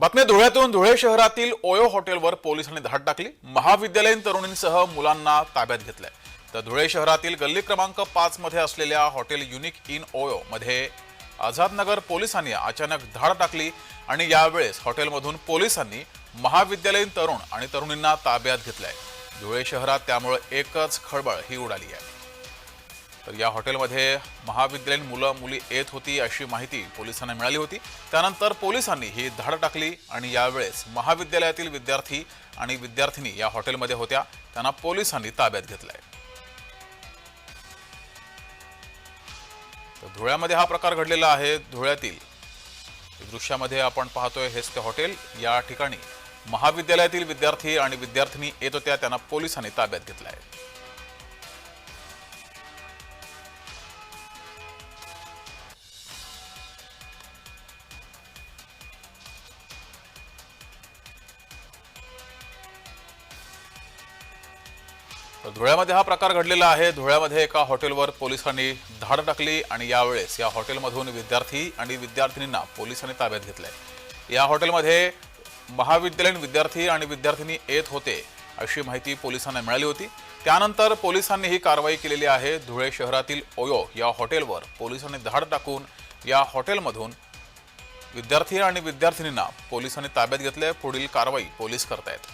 बातम्या धुळ्यातून धुळे शहरातील ओयो हॉटेलवर पोलिसांनी धाड टाकली. महाविद्यालयीन तरुणींसह मुलांना ताब्यात घेतलंय. तर धुळे शहरातील गल्ली क्रमांक पाच मध्ये असलेल्या हॉटेल युनिक इन ओयो मध्ये आझादनगर पोलिसांनी अचानक धाड टाकली आणि यावेळेस हॉटेलमधून पोलिसांनी महाविद्यालयीन तरुण आणि तरुणींना ताब्यात घेतलंय. धुळे शहरात त्यामुळे एकच खळबळ ही उडाली आहे. तर या हॉटेलमध्ये महाविद्यालयीन मुलं मुली येत होती अशी माहिती पोलिसांना मिळाली होती. त्यानंतर पोलिसांनी ही धाड टाकली आणि यावेळेस महाविद्यालयातील विद्यार्थी आणि विद्यार्थिनी या हॉटेलमध्ये होत्या. त्यांना पोलिसांनी ताब्यात घेतलंय. तर धुळ्यामध्ये हा प्रकार घडलेला आहे. धुळ्यातील दृश्यामध्ये आपण पाहतोय हेच ते हॉटेल. या ठिकाणी महाविद्यालयातील विद्यार्थी आणि विद्यार्थिनी येत होत्या. त्यांना पोलिसांनी ताब्यात घेतलं आहे धुळ्यामध्ये हा प्रकार घडलेला आहे. धुळ्यामध्ये एका हॉटेलवर पोलिसांनी धाड टाकली आणि यावेळेस या हॉटेलमधून विद्यार्थी आणि विद्यार्थिनींना पोलिसांनी ताब्यात घेतलंय. या हॉटेलमध्ये महाविद्यालयीन विद्यार्थी आणि विद्यार्थिनी येत होते अशी माहिती पोलिसांना मिळाली होती. त्यानंतर पोलिसांनी ही कारवाई केलेली आहे. धुळे शहरातील ओयो या हॉटेलवर पोलिसांनी धाड टाकून या हॉटेलमधून विद्यार्थी आणि विद्यार्थिनींना पोलिसांनी ताब्यात घेतले पुढील कारवाई पोलीस करतायत.